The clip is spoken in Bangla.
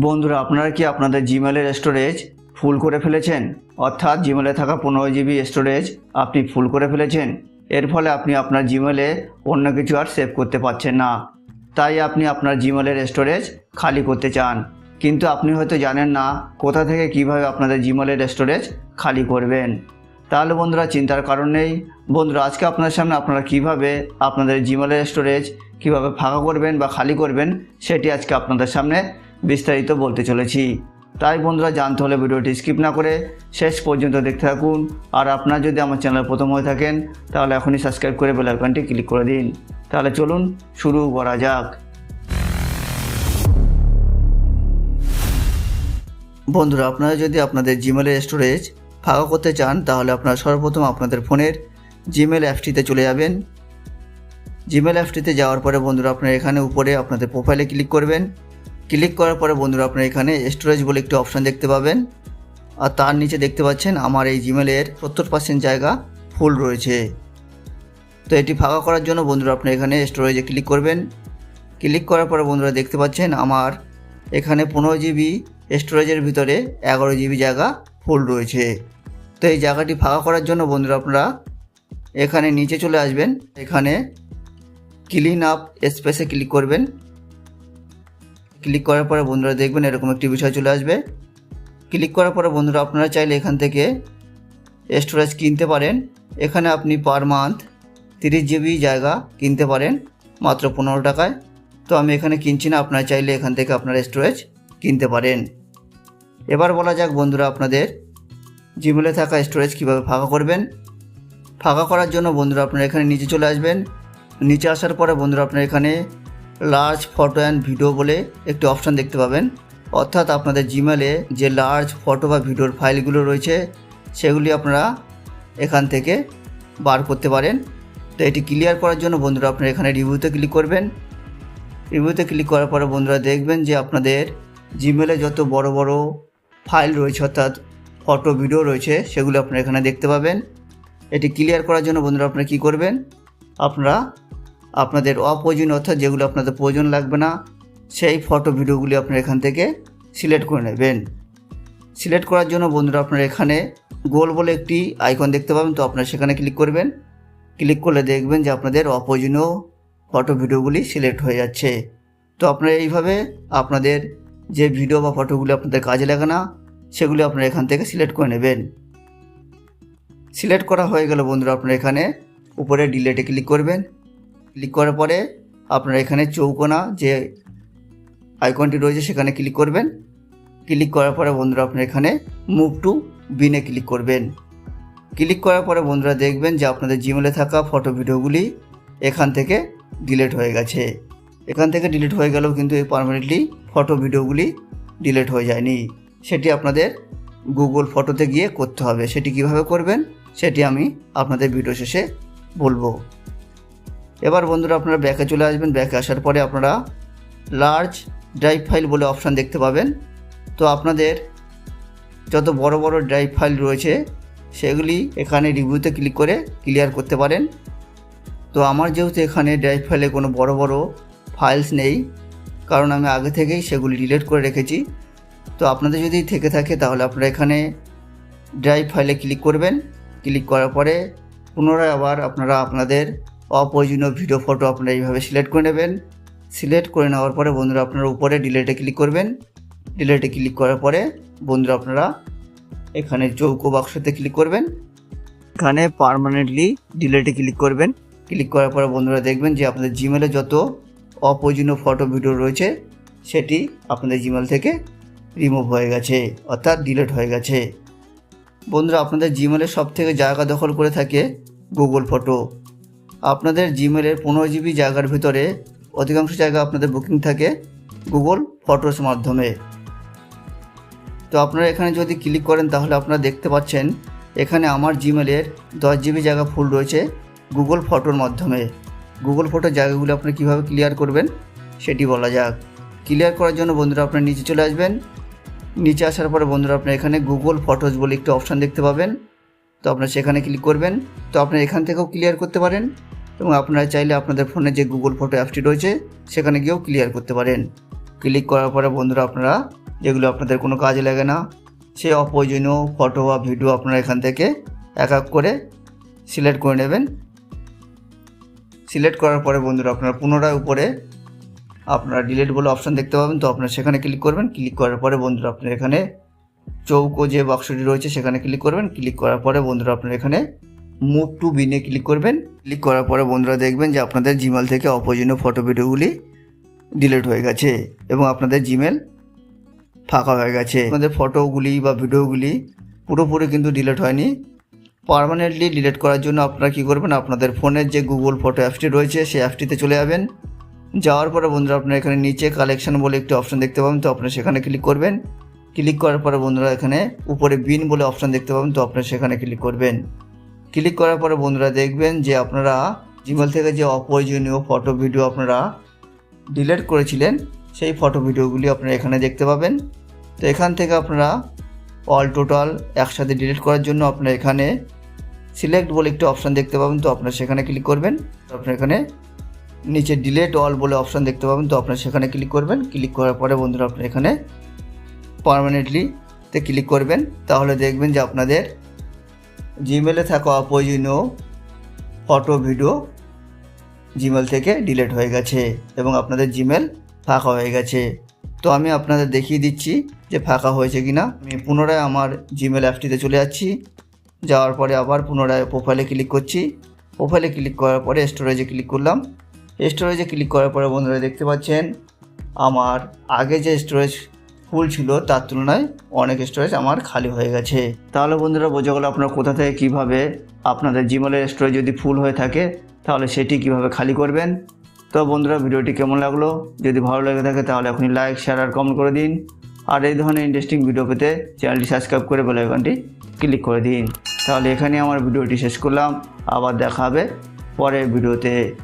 বন্ধুরা, আপনারা কি আপনাদের জিমেলের স্টোরেজ ফুল করে ফেলেছেন? অর্থাৎ জিমেলে থাকা পনেরো জিবি স্টোরেজ আপনি ফুল করে ফেলেছেন। এর ফলে আপনি আপনার জিমেলে অন্য কিছু আর সেভ করতে পারছেন না। তাই আপনি আপনার জিমেলের স্টোরেজ খালি করতে চান। কিন্তু আপনি হয়তো জানেন না কোথা থেকে কীভাবে আপনাদের জিমেলের স্টোরেজ খালি করবেন। তাহলে বন্ধুরা, চিন্তার কারণ নেই। বন্ধুরা, আজকে আপনার সামনে আপনারা কীভাবে আপনাদের জিমেলের স্টোরেজ কীভাবে ফাঁকা করবেন বা খালি করবেন, সেটি আজকে আপনাদের সামনে বিস্তারিত বলতে চলেছি। তাই বন্ধুরা জানতে হলে ভিডিওটি স্কিপ না করে শেষ পর্যন্ত দেখতে থাকুন। আর আপনার যদি আমার চ্যানেল প্রথম হয়ে থাকেন, তাহলে এখনই সাবস্ক্রাইব করে বেল আইকনটি ক্লিক করে দিন। তাহলে চলুন শুরু করা যাক। বন্ধুরা, আপনারা যদি আপনাদের জিমেলের স্টোরেজ ফাঁকা করতে চান, তাহলে আপনারা সর্বপ্রথম আপনাদের ফোনের জিমেল অ্যাপটিতে চলে যাবেন। জিমেল অ্যাপটিতে যাওয়ার পরে বন্ধুরা, আপনারা এখানে উপরে আপনাদের প্রোফাইলে ক্লিক করবেন। ক্লিক করার পরে বন্ধুরা আপনারা এখানে স্টোরেজ বলে একটি অপশান দেখতে পাবেন। আর তার নিচে দেখতে পাচ্ছেন আমার এই জিমেলের সত্তর পার্সেন্ট জায়গা ফুল রয়েছে। তো এটি ফাঁকা করার জন্য বন্ধুরা আপনারা এখানে স্টোরেজে ক্লিক করবেন। ক্লিক করার পরে বন্ধুরা দেখতে পাচ্ছেন আমার এখানে পনেরো জিবি স্টোরেজের ভিতরে এগারো জিবি জায়গা ফুল রয়েছে। তো এই জায়গাটি ফাঁকা করার জন্য বন্ধুরা আপনারা এখানে নিচে চলে আসবেন। এখানে ক্লিন আপ স্পেসে ক্লিক করবেন। ক্লিক করার পরে বন্ধুরা দেখবেন এরকম একটি বিষয় চলে আসবে। ক্লিক করার পরে বন্ধুরা আপনারা চাইলে এখান থেকে স্টোরেজ কিনতে পারেন। এখানে আপনি পার মান্থ তিরিশ জিবি জায়গা কিনতে পারেন, মাত্র পনেরো টাকায়। তো আমি এখানে কিনছি না, আপনারা চাইলে এখান থেকে আপনারা স্টোরেজ কিনতে পারেন। এবার বলা যাক বন্ধুরা আপনাদের জিমেলে থাকা স্টোরেজ কীভাবে ফাঁকা করবেন। ফাঁকা করার জন্য বন্ধুরা আপনারা এখানে নিচে চলে আসবেন। নিচে আসার পরে বন্ধুরা আপনারা এখানে লার্জ ফটো অ্যান্ড ভিডিও বলে একটি অপশান দেখতে পাবেন। অর্থাৎ আপনাদের জিমেলে যে লার্জ ফটো বা ভিডিওর ফাইলগুলো রয়েছে, সেগুলি আপনারা এখান থেকে বার করতে পারেন। তো এটি ক্লিয়ার করার জন্য বন্ধুরা আপনারা এখানে রিভিউতে ক্লিক করবেন। রিভিউতে ক্লিক করার পরে বন্ধুরা দেখবেন যে আপনাদের জিমেলে যত বড় বড় ফাইল রয়েছে, অর্থাৎ ফটো ভিডিও রয়েছে, সেগুলো আপনারা এখানে দেখতে পাবেন। এটি ক্লিয়ার করার জন্য বন্ধুরা আপনারা কী করবেন? আপনারা আপনাদের অপ্রয়োজনীয় অর্থাৎ যেগুলো আপনাদের প্রয়োজন লাগবে না, সেই ফটো ভিডিওগুলি আপনারা এখান থেকে সিলেক্ট করে নেবেন। সিলেক্ট করার জন্য বন্ধুরা আপনারা এখানে গোল বলে একটি আইকন দেখতে পাবেন, তো আপনারা সেখানে ক্লিক করবেন। ক্লিক করলে দেখবেন যে আপনাদের অপ্রয়োজনীয় ফটো ভিডিওগুলি সিলেক্ট হয়ে যাচ্ছে। তো আপনারা এইভাবে আপনাদের যে ভিডিও বা ফটোগুলি আপনাদের কাজে লাগে না, সেগুলি আপনারা এখান থেকে সিলেক্ট করে নেবেন। সিলেক্ট করা হয়ে গেল বন্ধুরা আপনারা এখানে উপরে ডিলেটে ক্লিক করবেন। ক্লিক করার পরে আপনারা এখানে চৌকোনা যে আইকনটি রয়েছে সেখানে ক্লিক করবেন। ক্লিক করার পরে বন্ধুরা আপনারা এখানে মুভ টু বিনে ক্লিক করবেন। ক্লিক করার পরে বন্ধুরা দেখবেন যে আপনাদের জিমেলে থাকা ফটো ভিডিওগুলি এখান থেকে ডিলিট হয়ে গেছে। এখান থেকে ডিলিট হয়ে গেলেও কিন্তু এই পারমানেন্টলি ফটো ভিডিওগুলি ডিলিট হয়ে যায়নি। সেটি আপনাদের গুগল ফটোতে গিয়ে করতে হবে। সেটি কীভাবে করবেন? সেটি আমি আপনাদের ভিডিও শেষে বলব। এবার বন্ধুরা আপনারা ব্যাকে চলে আসবেন, ব্যাকে আসার পরে আপনারা লার্জ ড্রাইভ ফাইল বলে অপশান দেখতে পাবেন। তো আপনাদের যত বড় বড় ড্রাইভ ফাইল রয়েছে, সেগুলি এখানে রিভিউতে ক্লিক করে ক্লিয়ার করতে পারেন। তো আমার যেহেতু এখানে ড্রাইভ ফাইলে কোনো বড় বড় ফাইলস নেই, কারণ আমি আগে থেকেই সেগুলি ডিলিট করে রেখেছি। তো আপনাদের যদি থেকে থাকে, তাহলে আপনারা এখানে ড্রাইভ ফাইলে ক্লিক করবেন। ক্লিক করার পরে পুনরায় আবার আপনারা আপনাদের অপ্রয়োজনীয় ভিডিও ফটো আপনারা এইভাবে সিলেক্ট করে নেবেন। সিলেক্ট করে নেওয়ার পরে বন্ধুরা আপনারা উপরে ডিলেটে ক্লিক করবেন। ডিলেটে ক্লিক করার পরে বন্ধুরা আপনারা এখানে চৌকো বাক্সতে ক্লিক করবেন। এখানে পারমানেন্টলি ডিলেটে ক্লিক করবেন। ক্লিক করার পরে বন্ধুরা দেখবেন যে আপনাদের জিমেলে যত অপ্রয়োজনীয় ফটো ভিডিও রয়েছে, সেটি আপনাদের জিমেল থেকে রিমুভ হয়ে গেছে, অর্থাৎ ডিলিট হয়ে গেছে। বন্ধুরা, আপনাদের জিমেলের সব থেকে জায়গা দখল করে থাকে গুগল ফটো আপনাদের জিমেলের পনেরো জিবি জায়গার ভিতরে অধিকাংশ জায়গা আপনাদের বুকিং থাকে গুগল ফটোস মাধ্যমে। তো আপনারা এখানে যদি ক্লিক করেন তাহলে আপনারা দেখতে পাচ্ছেন এখানে আমার জিমেলের দশ জিবি জায়গা ফুল রয়েছে গুগল ফটোর মাধ্যমে। গুগল ফটোর জায়গাগুলো আপনি কীভাবে ক্লিয়ার করবেন সেটি বলা যাক। ক্লিয়ার করার জন্য বন্ধুরা আপনারা নিচে চলে আসবেন। নিচে আসার পরে বন্ধুরা আপনারা এখানে গুগল ফটোস বলে একটি অপশান দেখতে পাবেন। তো আপনারা সেখানে ক্লিক করবেন। তো আপনারা এখান থেকেও ক্লিয়ার করতে পারেন। এবং আপনারা চাইলে আপনাদের ফোনে যে গুগল ফটো অ্যাপটি রয়েছে, সেখানে গিয়েও ক্লিয়ার করতে পারেন। ক্লিক করার পরে বন্ধুরা আপনারা যেগুলো আপনাদের কোনো কাজে লাগে না, সেই অপ্রয়োজনীয় ফটো বা ভিডিও আপনারা এখান থেকে এক এক করে সিলেক্ট করে নেবেন। সিলেক্ট করার পরে বন্ধুরা আপনারা পুনরায় উপরে আপনারা ডিলিট বলে অপশান দেখতে পাবেন, তো আপনারা সেখানে ক্লিক করবেন। ক্লিক করার পরে বন্ধুরা আপনার এখানে চৌকো যে বাক্সটি রয়েছে, সেখানে ক্লিক করবেন। ক্লিক করার পরে বন্ধুরা আপনার এখানে মুভ টু বিনে ক্লিক করবেন। ক্লিক করার পরে বন্ধুরা দেখবেন যে আপনাদের জিমেল থেকে অপ্রয়োজনীয় ফটো ভিডিওগুলি ডিলিট হয়ে গেছে এবং আপনাদের জিমেল ফাঁকা হয়ে গেছে। আপনাদের ফটোগুলি বা ভিডিওগুলি পুরোপুরি কিন্তু ডিলিট হয়নি। পার্মানেন্টলি ডিলিট করার জন্য আপনারা কী করবেন? আপনাদের ফোনের যে গুগল ফটো অ্যাপটি রয়েছে, সেই অ্যাপটিতে চলে যাবেন। যাওয়ার পরে বন্ধুরা আপনারা এখানে নিচে কালেকশন বলে একটি অপশন দেখতে পাবেন, তো আপনারা সেখানে ক্লিক করবেন। ক্লিক করার পরে বন্ধুরা এখানে উপরে বিন বলে অপশন দেখতে পাবেন, তো আপনারা সেখানে ক্লিক করবেন। ক্লিক করার পরে বন্ধুরা দেখবেন যে আপনারা জিমেল থেকে যে অপ্রয়োজনীয় ফটো ভিডিও আপনারা ডিলেট করেছিলেন, সেই ফটো ভিডিওগুলি আপনারা এখানে দেখতে পাবেন। তো এখান থেকে আপনারা অল টোটাল একসাথে ডিলিট করার জন্য আপনারা এখানে সিলেক্ট বলে একটি অপশান দেখতে পাবেন, তো আপনারা সেখানে ক্লিক করবেন। আপনার এখানে নিচে ডিলেট অল বলে অপশান দেখতে পাবেন, তো আপনারা সেখানে ক্লিক করবেন। ক্লিক করার পরে বন্ধুরা আপনারা এখানে পারমানেন্টলিতে ক্লিক করবেন। তাহলে দেখবেন যে আপনাদের জিমেলে থাকা অপ্রয়োজনীয় ফটো ভিডিও জিমেল থেকে ডিলিট হয়ে গেছে এবং আপনাদের জিমেল ফাঁকা হয়ে গেছে। তো আমি আপনাদের দেখিয়ে দিচ্ছি যে ফাঁকা হয়েছে কি না আমি পুনরায় আমার জিমেল অ্যাপটিতে চলে যাচ্ছি। যাওয়ার পরে আবার পুনরায় প্রোফাইলে ক্লিক করছি। প্রোফাইলে ক্লিক করার পরে স্টোরেজে ক্লিক করলাম। স্টোরেজে ক্লিক করার পরে বন্ধুরা দেখতে পাচ্ছেন, আমার আগে যে স্টোরেজ ফুল ছিল, তার তুলনায় অনেক স্টোরেজ আমার খালি হয়ে গেছে। তাহলে বন্ধুরা বোঝা গেলো আপনারা কোথা থেকে কীভাবে আপনাদের জিমেলের স্টোরেজ যদি ফুল হয়ে থাকে, তাহলে সেটি কীভাবে খালি করবেন? তো বন্ধুরা, ভিডিওটি কেমন লাগল? যদি ভালো লেগে থাকে, তাহলে এখনই লাইক শেয়ার আর কমেন্ট করে দিন। আর এই ধরনের ইন্টারেস্টিং ভিডিও পেতে চ্যানেলটি সাবস্ক্রাইব করে বেল আইকনটি ক্লিক করে দিন। তাহলে এখানে আমার ভিডিওটি শেষ করলাম। আবার দেখা হবে পরের ভিডিওতে